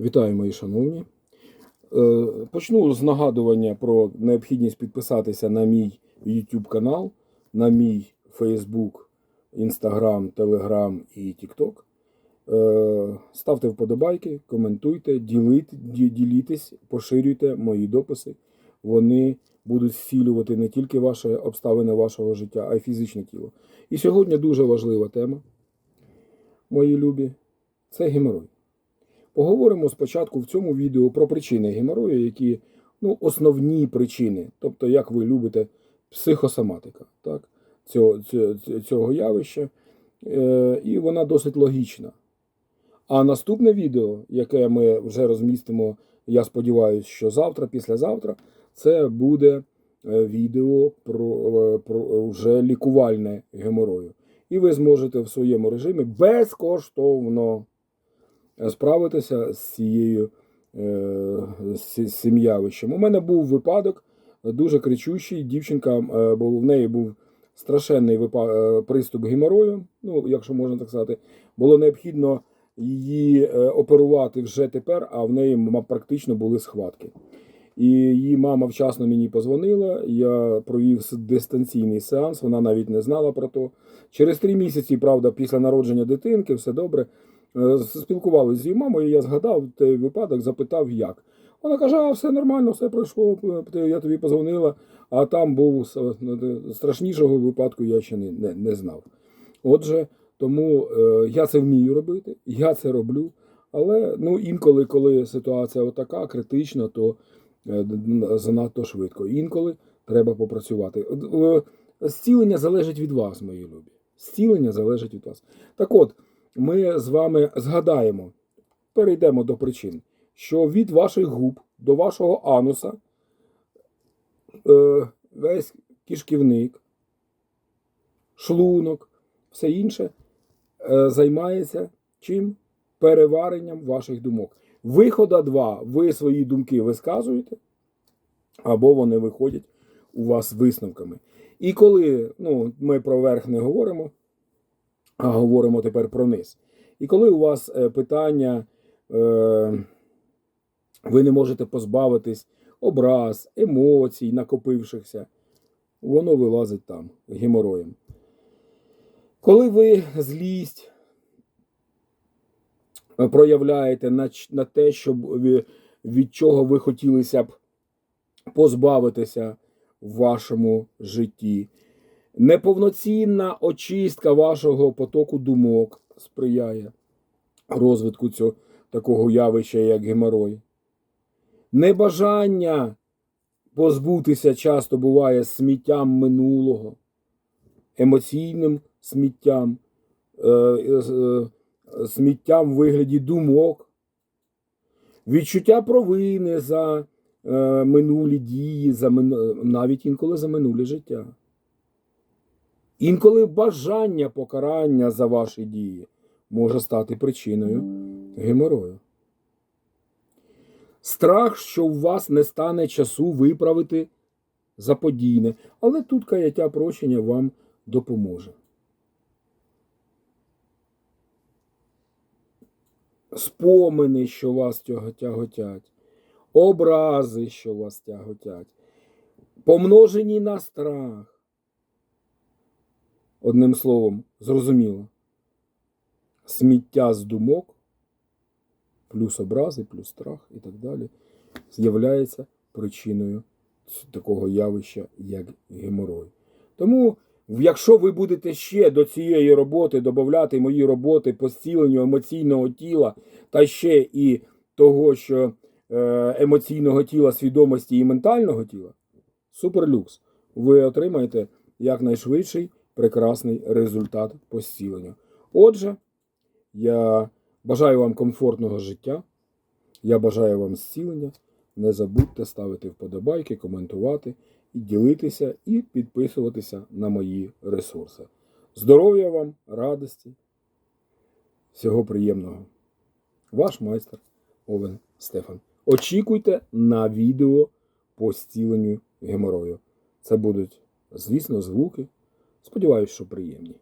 Вітаю, мої шановні. Е, Почну з нагадування про необхідність підписатися на мій YouTube канал, на мій Facebook, Instagram, Telegram і TikTok. Е, Ставте вподобайки, коментуйте, ділітесь, поширюйте мої дописи. Вони будуть зцілювати не тільки ваші обставини вашого життя, а й фізичне тіло. І сьогодні дуже важлива тема, мої любі, це геморой. Поговоримо спочатку в цьому відео про причини геморою, які ну, основні причини, тобто, як ви любите, психосоматика так, цього, цього, цього явища, е, і вона досить логічна. А наступне відео, яке ми вже розмістимо, я сподіваюся, що завтра, післязавтра, це буде е, відео про, е, про вже лікувальне геморою. І ви зможете в своєму режимі безкоштовно справитися з цією е, цим явищем. У мене був випадок дуже кричущий. Дівчинка, е, бо в неї був страшенний е, приступ геморою, ну, якщо можна так сказати, було необхідно її оперувати вже тепер, а в неї практично були схватки. І її мама вчасно мені позвонила. Я провів дистанційний сеанс, вона навіть не знала про то. Через три місяці, правда, після народження дитинки, все добре. Е, Спілкувалися з її мамою, я згадав той випадок, запитав, як. Вона каже, а все нормально, все пройшло, е, я тобі позвонила, а там був е, страшнішого випадку, я ще не, не, не знав. Отже, тому я це вмію робити, я це роблю. Але ну, інколи, коли ситуація отака критична, то занадто швидко. Інколи треба попрацювати. Зцілення залежить від вас, мої любі. Зцілення залежить від вас. Так от, ми з вами згадаємо, перейдемо до причин, що від ваших губ до вашого ануса е, весь кишківник, шлунок, все інше е, займається чим? Переваренням ваших думок. Вихода два. Ви свої думки висказуєте, або вони виходять у вас висновками. І коли ну, ми про верх не говоримо, а говоримо тепер про низ. І коли у вас е, питання, е, ви не можете позбавитись образ, емоцій, накопившихся, воно вилазить там геморроєм. Коли ви злість е, проявляєте на, те, щоб від чого ви хотілося б позбавитися в вашому житті, Неповноцінна очистка вашого потоку думок сприяє розвитку цього такого явища, як геморой. Небажання позбутися часто буває сміттям минулого, емоційним сміттям, е, е, е, сміттям в вигляді думок, відчуття провини за минулі дії, за навіть інколи за минуле життя. Інколи бажання покарання за ваші дії може стати причиною геморою. Страх, що у вас не стане часу виправити заподійне, але тут каяття прощення вам допоможе. Спомини, що вас тяготять, образи, що вас тяготять, помножені на страх. Одним словом, зрозуміло. Сміття з думок, плюс образи, плюс страх і так далі, з'являється причиною такого явища, як геморой. Тому, якщо ви будете ще до цієї роботи додати мої роботи по зціленню емоційного тіла та ще і того, що е, емоційного тіла, свідомості і ментального тіла, суперлюкс, ви отримаєте якнайшвидший прекрасний результат по зціленню. Отже, я бажаю вам комфортного життя. Я бажаю вам зцілення. Не забудьте ставити вподобайки, коментувати і ділитися, і підписуватися на мої ресурси. Здоров'я вам, радості, всього приємного. Ваш майстер Овен Стефан. Очікуйте на відео по зціленню геморою. Це будуть, звісно, звуки. Сподіваюсь, що приємні.